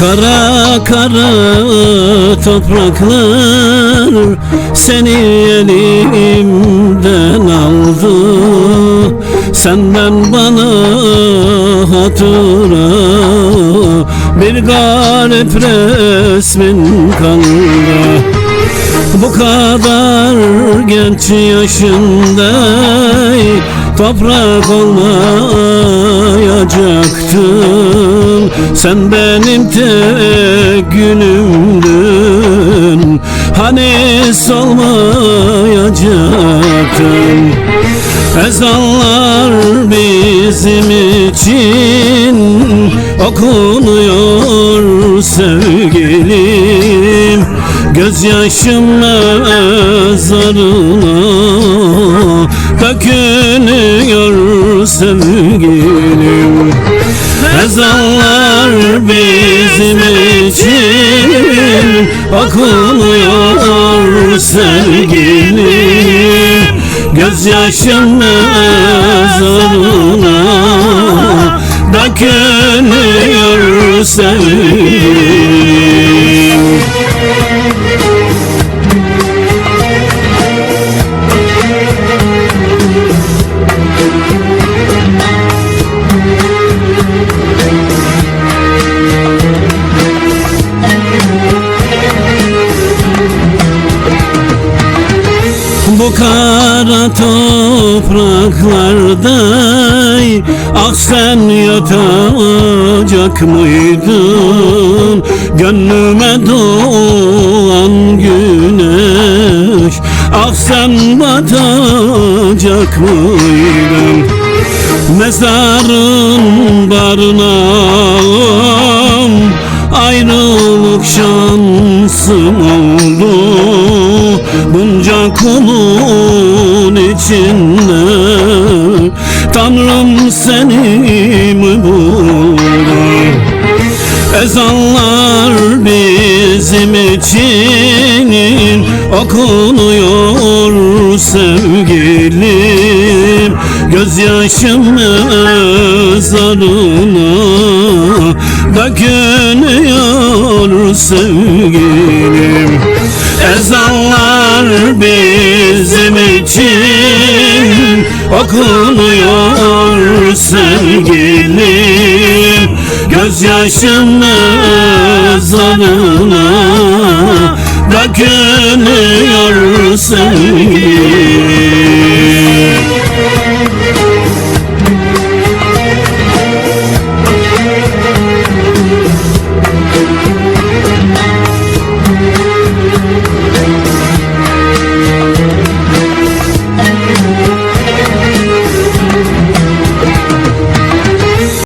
Kara kara topraklar Seni elimden aldı. Senden bana hatıra Bir garip resmin kaldı. Bu kadar genç yaşında Toprak olmayacaktın Sen benim tek günümdün Hani solmayacaktın Ezanlar bizim için okunuyor sevgilim. Gözyaşım mezarına dökülüyor sevgilim. Ezanlar okunuyor sevgilim. Gözyaşım mezarına dökülüyor sevgilim Kara topraklarda Ah sen yatacak mıydın? Gönlüme doğan güneş. Ah sen batacak mıydın? Mezarın barınağım Ayrılık şansım oldu. Bunca kulun içinde. Tanrım seni mi buldu? Ezanlar bizim için okunuyor sevgilim. Gözyaşım mezarına dökülüyor sevgilim. Ezanlar bizim için Bakılmıyor sevgilim Gözyaşımız anına Dökülüyor sevgilim